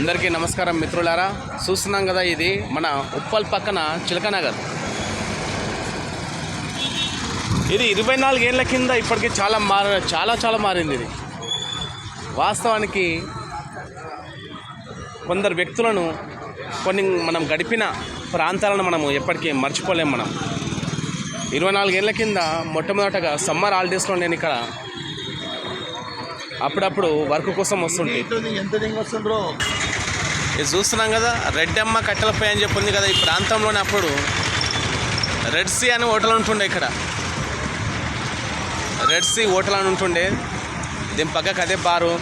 అందరికీ నమస్కారం మిత్రులారా. చూస్తున్నాం కదా ఇది మన ఉప్పల్ పక్కన చిలకనగర్. ఇది ఇరవై నాలుగేళ్ళ కింద ఇప్పటికీ చాలా మార చాలా చాలా మారింది ఇది. వాస్తవానికి కొందరు వ్యక్తులను కొన్ని మనం గడిపిన ప్రాంతాలను మనము ఎప్పటికీ మర్చిపోలేము మనం. ఇరవై నాలుగేళ్ళ కింద మొట్టమొదటగా సమ్మర్ హాలిడేస్లో నేను ఇక్కడ అప్పుడప్పుడు వర్క్ కోసం వస్తుంటే. ఎంత దింగి వస్తుండ్రో ఇది చూస్తున్నాం కదా రెడ్డమ్మ కట్టెలపై అని చెప్పి ఉంది కదా ఈ ప్రాంతంలోనే అప్పుడు. రెడ్ సీ అని హోటల్ ఉంటుండే ఇక్కడ. రెడ్ సీ హోటల్ అని ఉంటుండే. దీని పక్కకు అదే బారు.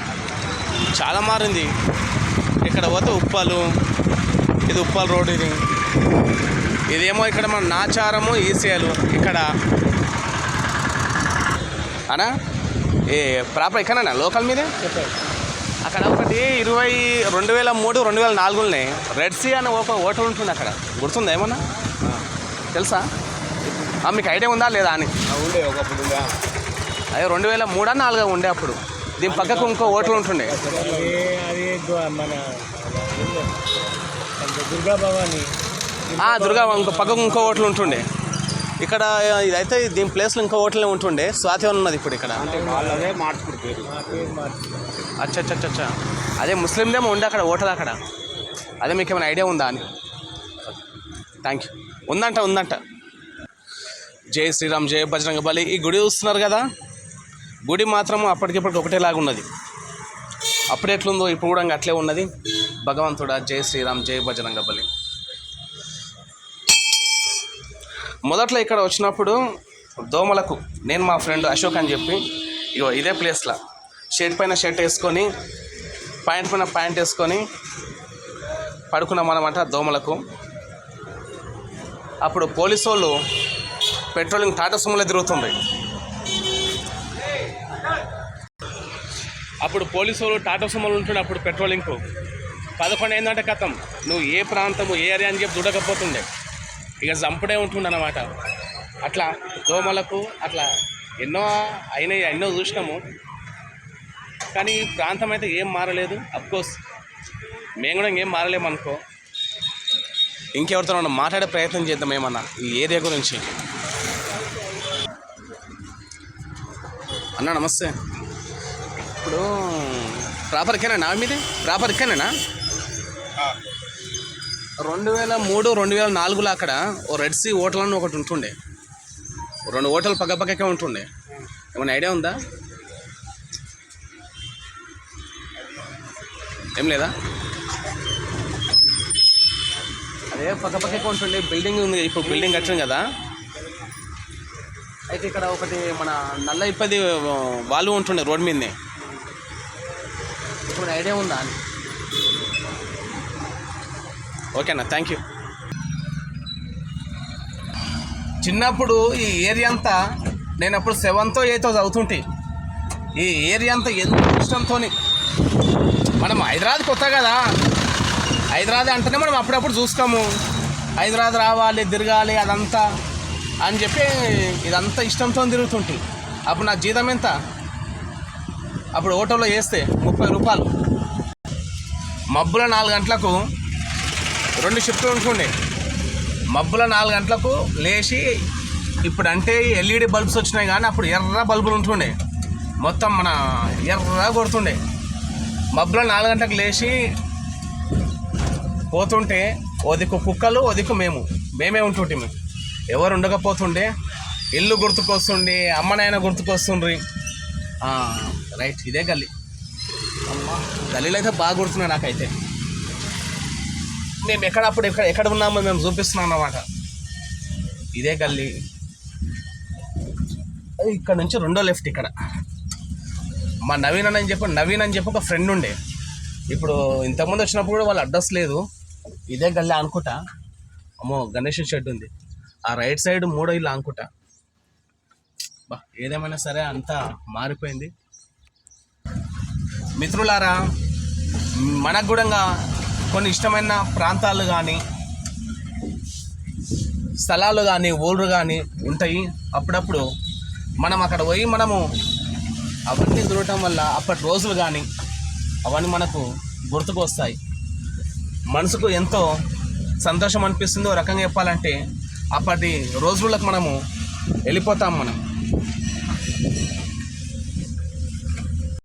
చాలా మారింది. ఇక్కడ పోతే ఉప్పాలు. ఇది ఉప్పాలు రోడ్ ఇది. ఇదేమో ఇక్కడ మన నాచారము ఈసీఎలు ఇక్కడ. అనా? ఏ ప్రాపర్ ఎక్కడన్నా లోకల్ మీదే? అక్కడ ఒకటి ఇరవై రెండు వేల మూడు రెండు వేల నాలుగులోనే. రెడ్ సీ అనే ఒక హోటల్ ఉంటుంది అక్కడ. గుర్తుందా ఏమన్నా? తెలుసా? మీకు ఐడియా ఉందా లేదా అని? ఉండే ఒకప్పుడు? అదే రెండు వేల మూడా నాలుగా ఉండే అప్పుడు. దీని పక్కకు ఇంకో హోటల్ ఉంటుండే. దుర్గా భవాని ఇంకో పక్కకు ఇంకో హోటల్ ఉంటుండే. ఇక్కడ ఇదైతే దీని ప్లేస్లో ఇంకో హోటల్ ఉంటుండే స్వాతి ఉన్నది ఇప్పుడు ఇక్కడ. అచ్చా అచ్చా అచ్చా, అదే ముస్లిందేమో ఉండే అక్కడ హోటల్ అక్కడ. అదే మీకు ఏమైనా ఐడియా ఉందా అని. థ్యాంక్ యూ ఉందంట ఉందంట. జై శ్రీరామ్ జయ బజరంగ బలి. ఈ గుడి చూస్తున్నారు కదా? గుడి మాత్రం అప్పటికిప్పటికి ఒకటేలాగా ఉన్నది. అప్పుడు ఎట్లుందో ఇప్పుడు కూడా ఇంకా అట్లే ఉన్నది. భగవంతుడా జై శ్రీరామ్ జయ బజరంగ బలి. మొదట్లో ఇక్కడ వచ్చినప్పుడు దోమలకు నేను మా ఫ్రెండ్ అశోక్ అని చెప్పి ఇగో ఇదే ప్లేస్లో. షర్ట్ పైన షర్ట్ వేసుకొని ప్యాంట్ పైన ప్యాంట్ వేసుకొని పడుకున్నాం అనమాట దోమలకు. అప్పుడు పోలీసు వాళ్ళు పెట్రోలింగ్ టాటా సుమోలో తిరుగుతుంది అప్పుడు పోలీసు వాళ్ళు టాటా సుమోలు ఉంటుండే అప్పుడు పెట్రోలింగ్కు. పదకొండు ఏంటంటే కథం నువ్వు ఏ ప్రాంతము ఏ ఏరియా అని చెప్పి చూడకపోతుండే. ఇక చంపుడే ఉంటుండే అట్లా దోమలకు అట్లా ఎన్నో అయినాయి ఎన్నో చూసినాము. కానీ ఈ ప్రాంతం అయితే ఏం మారలేదు. అఫ్కోర్స్ మేము కూడా ఇంకేం మారలేము అనుకో. ఇంకెవరితో మాట్లాడే ప్రయత్నం చేద్దాం ఏమన్నా ఈ ఏరియా గురించి. అన్న నమస్తే. ఇప్పుడు ప్రాపర్ ఇక్కనేనా మీదే? ప్రాపర్ ఇక్కనేనా రెండు వేల మూడు రెండు వేల నాలుగులో అక్కడ ఓ రెడ్ సీ హోటల్ అని ఒకటి ఉంటుండే. రెండు హోటల్ పక్కపక్కకే ఉంటుండే. ఏమైనా ఐడియా ఉందా? ఏం లేదా? అదే పక్కపక్కకే ఉంటుండే. బిల్డింగ్ ఉంది. ఇప్పుడు బిల్డింగ్ కట్టాం కదా. అయితే ఇక్కడ ఒకటి మన నల్ల ఇప్పది వాళ్ళు ఉంటుండే రోడ్ మీదనే. ఇప్పుడు ఐడియా ఉందా? అని ఓకేనా థ్యాంక్ యూ చిన్నప్పుడు ఈ ఏరియా అంతా నేను అప్పుడు సెవెంతో ఎయితో చదువుతుంటే ఈ ఏరియా అంతా ఎంతో ఇష్టంతో మనం హైదరాబాద్ కొత్త కదా. హైదరాబాద్ అంటేనే మనం అప్పుడప్పుడు చూస్తాము. హైదరాబాద్ రావాలి తిరగాలి అదంతా అని చెప్పి ఇదంతా ఇష్టంతో తిరుగుతుంటే అప్పుడు నా జీతం ఎంత? అప్పుడు ఓటోలో వేస్తే ముప్పై రూపాయలు. మబ్బుల నాలుగు గంటలకు రెండు షిఫ్ట్లు ఉంటుండే మబ్బుల నాలుగు గంటలకు లేచి ఇప్పుడు అంటే ఎల్ఈడి బల్బ్స్ వచ్చినాయి కానీ అప్పుడు ఎర్ర బల్బులు ఉంటుండే మొత్తం మన ఎర్ర కొడుతుండే. మబ్బుల నాలుగు గంటలకు లేచి పోతుంటే ఓ కుక్కలు ఓ మేము. మేమే ఉంటుంటే ఎవరు ఉండకపోతుండే ఇల్లు గుర్తుకొస్తుండే అమ్మ నాయన గుర్తుకొస్తుండ్రి. రైట్ ఇదే గల్లీ. గల్లీలో అయితే బాగా గుర్తున్నాయి నాకైతే. మేము ఎక్కడ అప్పుడు ఎక్కడ ఎక్కడ ఉన్నామో మేము చూపిస్తున్నాం అన్నమాట. ఇదే గల్లీ. ఇక్కడ నుంచి రెండో లెఫ్ట్ ఇక్కడ. మా నవీన్ అని చెప్పి నవీన్ అని చెప్పి ఒక ఫ్రెండ్ ఉండే. ఇప్పుడు ఇంతకుముందు వచ్చినప్పుడు కూడా వాళ్ళ అడ్రస్ లేదు. ఇదే గల్లీ అనుకుంటా. అమ్మో గణేష్ షెడ్ ఉంది. ఆ రైట్ సైడ్ మూడో ఇల్లు అనుకుంటా. బా ఏదేమైనా సరే అంతా మారిపోయింది. మిత్రులారా మనకు కూడా కొన్ని ఇష్టమైన ప్రాంతాలు కానీ స్థలాలు కానీ ఊళ్ళు కానీ ఉంటాయి. అప్పుడప్పుడు మనం అక్కడ పోయి మనము అవన్నీ చూడటం వల్ల అప్పటి రోజులు కానీ అవన్నీ మనకు గుర్తుకు వస్తాయి మనసుకు ఎంతో సంతోషం అనిపిస్తుందో రకంగా చెప్పాలంటే అప్పటి రోజులకు మనము వెళ్ళిపోతాం మనం.